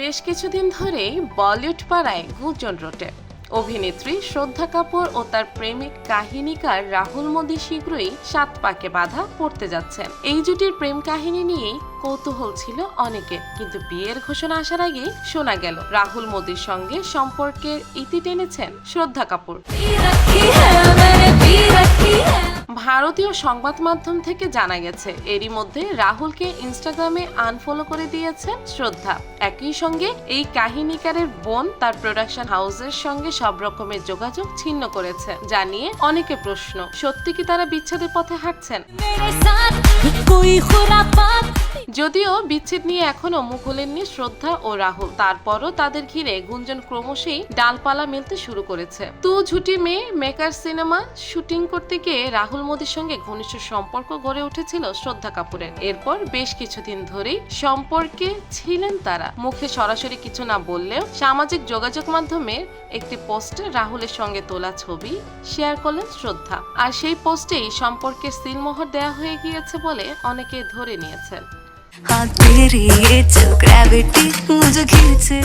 বেশ কিছুদিন ধরেই বলিউড পাড়ায় গুঞ্জন রোটে। অভিনেত্রী শ্রদ্ধা কাপুর ও তার প্রেমিক কাহিনীকার রাহুল মোদি শীঘ্রই সাত পাকে বাধা পড়তে যাচ্ছেন। এই জুটির প্রেম কাহিনী নিয়েই কৌতূহল ছিল অনেকে, কিন্তু বিয়ের ঘোষণা আসার আগেই শোনা গেল, রাহুল মোদির সঙ্গে সম্পর্কের ইতি টেনেছেন শ্রদ্ধা কাপুর। ভারতীয় সংবাদ মাধ্যম থেকে জানা গেছে এরই মধ্যে রাহুলকে ইনস্টাগ্রামে আনফলো করে দিয়েছেন শ্রদ্ধা। একই সঙ্গে এই কাহিনীকারের বোন তার প্রোডাকশন হাউসের সঙ্গে সব রকমের যোগাযোগ ছিন্ন করেছে যা নিয়ে অনেকে প্রশ্ন। সত্যি কি তারা বিচ্ছেদের পথে হাঁটছেন? যদিও বিচ্ছেদ নিয়ে এখনও মুখ হলেননি শ্রদ্ধা ও রাহুল তারপরও তাদের ঘিরে গুঞ্জন ক্রমশই ডালপালা মিলতে শুরু করেছে। তু ঝুটি মেয়ে মেকার সিনেমা শুটিং করতে গিয়ে রাহুল মোদীর সঙ্গে ঘনিষ্ঠ সম্পর্ক গড়ে উঠেছিল শ্রদ্ধা কাপুরের। এরপর বেশ কিছুদিন ধরেই সম্পর্কে ছিলেন তারা। মুখে সরাসরি কিছু না বললেও সামাজিক যোগাযোগ মাধ্যমে একটি পোস্টে রাহুলের সঙ্গে তোলা ছবি শেয়ার করলেন শ্রদ্ধা। আর সেই পোস্টেই সম্পর্কের সিলমোহর দেয়া হয়ে গিয়েছে বলে অনেকে ধরে নিয়েছেন। হাত পেরিয়ে গ্র্যাভিটি মুঝে ঘিরেছে।